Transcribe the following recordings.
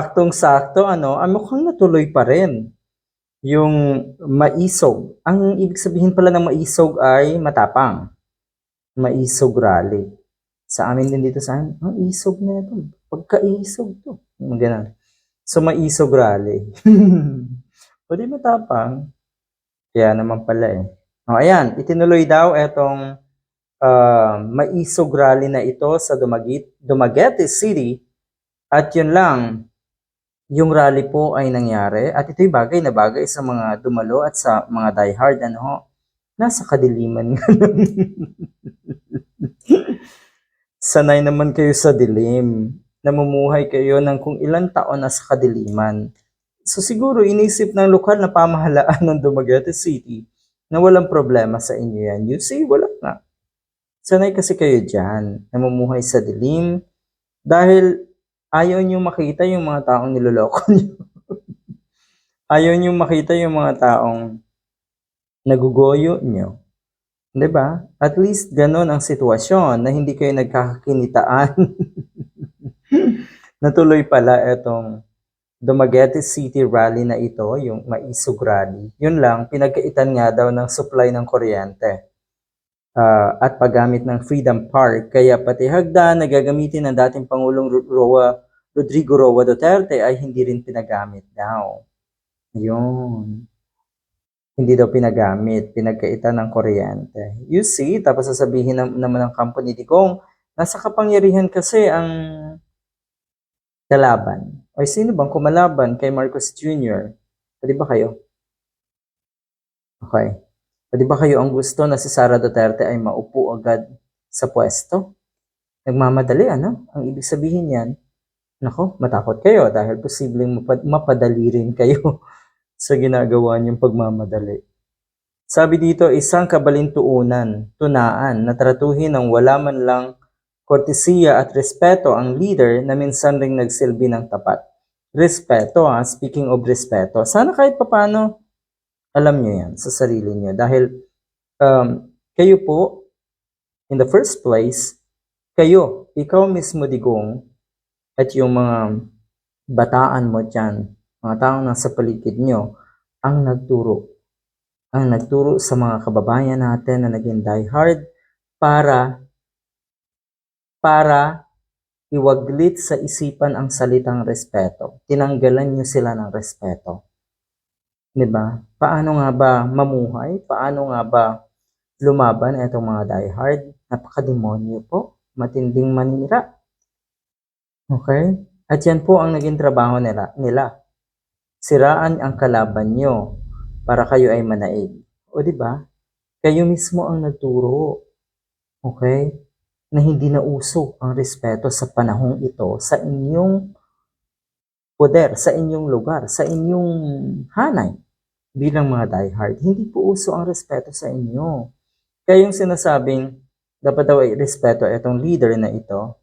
Saktong-sakto ano, ah, mukhang natuloy pa rin yung maisog. Ang ibig sabihin pala ng maisog ay matapang. Maisog rally. Sa amin din dito sa amin, ang isog na ito. Pagkaisog to. Ganun. So, maisog rally. o di matapang. Kaya naman pala eh. O, ayan, itinuloy daw etong ah, maisog rally na ito sa Dumagit, Dumaguete City. At yun lang, yung rally po ay nangyari at ito'y bagay na bagay sa mga dumalo at sa mga diehard ano ho, nasa kadiliman. Sanay naman kayo sa dilim. Namumuhay kayo ng kung ilang taon na sa kadiliman. So siguro inisip ng lokal na pamahalaan ng Dumaguete City na walang problema sa inyo yan. You see, wala nga. Sanay kasi kayo dyan. Namumuhay sa dilim. Dahil ayaw nyo makita yung mga taong niloloko nyo. ayaw nyo makita yung mga taong nagugoyo nyo. ba? At least ganun ang sitwasyon na hindi kayo nagkakakinitaan. Natuloy pala itong Dumaguete City Rally na ito, yung Maisog Rally. Yun lang, pinagkaitan nga daw ng supply ng kuryente ah, at paggamit ng Freedom Park. Kaya pati hagdan na gagamitin ng dating Pangulong Ro- Roa, Rodrigo Roa Duterte ay hindi rin pinagamit daw. Yun. Hindi daw pinagamit, pinagkaitan ng kuryente. You see, tapos sasabihin nam- naman ng company ni Kong, nasa kapangyarihan kasi ang kalaban. O sino bang kumalaban kay Marcos Jr.? Pwede ba kayo? Okay. Pwede ba kayo ang gusto na si Sara Duterte ay maupo agad sa pwesto? Nagmamadali, ano? Ang ibig sabihin yan, nako, matakot kayo dahil posibleng mapad- mapadali rin kayo sa ginagawa niyong pagmamadali. Sabi dito, isang kabalintuunan, tunaan, na tratuhin ng wala man lang kortesiya at respeto ang leader na minsan ring nagsilbi ng tapat. Respeto, ah, speaking of respeto. Sana kahit papano, alam niyo yan sa sarili niyo. Dahil um, kayo po, in the first place, kayo, ikaw mismo digong, at yung mga bataan mo dyan, mga taong nasa paligid nyo, ang nagturo. Ang nagturo sa mga kababayan natin na naging diehard para para iwaglit sa isipan ang salitang respeto. Tinanggalan nyo sila ng respeto. 'Di ba? Paano nga ba mamuhay? Paano nga ba lumaban itong mga diehard? Napakademonyo po. Matinding manira. Okay? At yan po ang naging trabaho nila. nila. Siraan ang kalaban nyo para kayo ay manaig. O di ba? Kayo mismo ang nagturo. Okay? Na hindi na uso ang respeto sa panahong ito sa inyong poder, sa inyong lugar, sa inyong hanay bilang mga diehard. Hindi po uso ang respeto sa inyo. Kaya yung sinasabing dapat daw ay respeto itong leader na ito,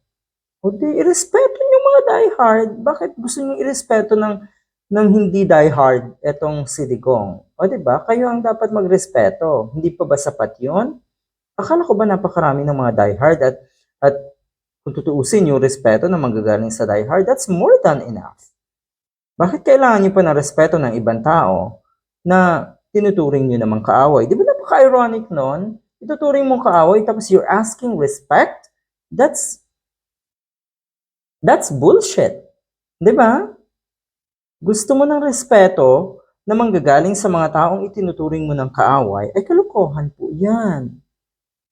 o irespeto niyo mga diehard. Bakit gusto niyo irespeto ng, ng hindi diehard itong si Digong? O di ba? Kayo ang dapat magrespeto. Hindi pa ba sapat yun? Akala ko ba napakarami ng mga diehard at, at kung tutuusin yung respeto na manggagaling sa diehard, that's more than enough. Bakit kailangan niyo pa ng respeto ng ibang tao na tinuturing niyo namang kaaway? Di ba napaka-ironic nun? Ituturing mo kaaway tapos you're asking respect? That's That's bullshit. 'Di ba? Gusto mo ng respeto na manggagaling sa mga taong itinuturing mo ng kaaway, ay kalokohan po 'yan.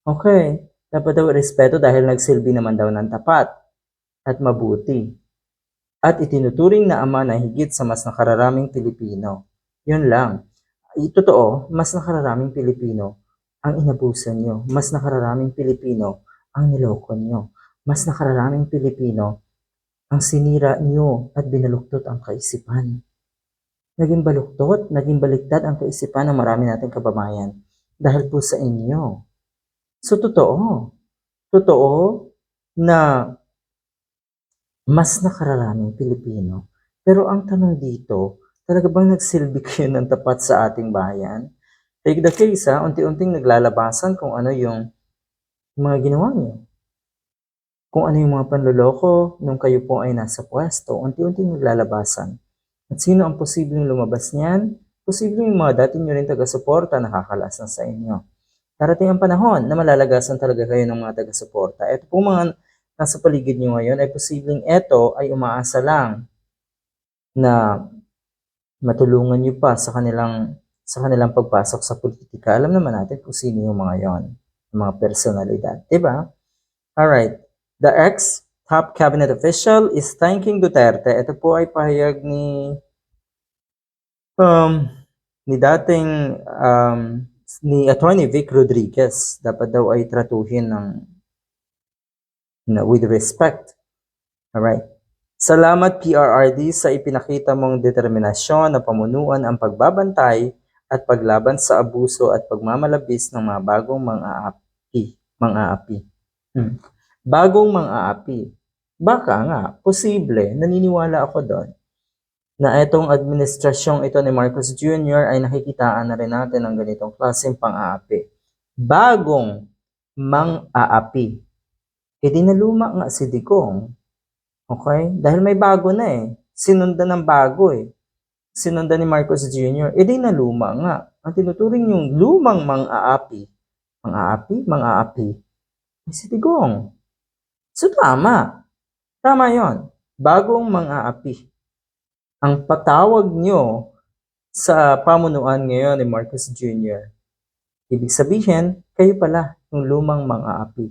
Okay. Dapat daw respeto dahil nagsilbi naman daw ng tapat at mabuti. At itinuturing na ama na higit sa mas nakararaming Pilipino. Yun lang. Totoo, mas nakararaming Pilipino ang inabusan nyo. Mas nakararaming Pilipino ang niloko nyo. Mas nakararaming Pilipino ang sinira nyo at binaluktot ang kaisipan. Naging baluktot, naging baliktad ang kaisipan ng marami nating kababayan dahil po sa inyo. So, totoo. Totoo na mas nakararaming Pilipino. Pero ang tanong dito, talaga bang nagsilbi kayo ng tapat sa ating bayan? Take the case, ha? unti-unting naglalabasan kung ano yung mga ginawa niyo kung ano yung mga panloloko nung kayo po ay nasa pwesto, unti-unti naglalabasan. At sino ang posibleng lumabas niyan? Posibleng yung mga dati nyo rin taga-suporta nakakalasan sa inyo. Darating ang panahon na malalagasan talaga kayo ng mga taga-suporta. Ito po mga nasa paligid nyo ngayon ay posibleng ito ay umaasa lang na matulungan nyo pa sa kanilang sa kanilang pagpasok sa politika. Alam naman natin kung sino yung mga yon, mga personalidad, 'di ba? All right. The ex top cabinet official is thanking Duterte. Ito po ay pahayag ni um ni dating um ni Attorney Vic Rodriguez. Dapat daw ay tratuhin ng na with respect. All right. Salamat PRRD sa ipinakita mong determinasyon na pamunuan ang pagbabantay at paglaban sa abuso at pagmamalabis ng mga bagong mga api. Mga api. Hmm. Bagong mga api. Baka nga, posible, naniniwala ako doon, na itong administrasyong ito ni Marcos Jr. ay nakikitaan na rin natin ng ganitong klaseng pang-aapi. Bagong mang-aapi. E di naluma nga si Digong. Okay? Dahil may bago na eh. Sinundan ng bago eh. Sinundan ni Marcos Jr. E di naluma nga. Ang tinuturing yung lumang mang-aapi. Mang-aapi? Mang-aapi. Si Digong. So tama. Tama yon. Bagong mang-aapi. Ang patawag nyo sa pamunuan ngayon ni Marcos Jr. Ibig sabihin, kayo pala yung lumang mang-aapi.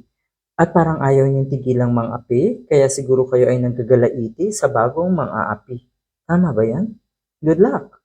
At parang ayaw niyong tigilang mang-api, kaya siguro kayo ay nagkagalaiti sa bagong mang-aapi. Tama ba yan? Good luck!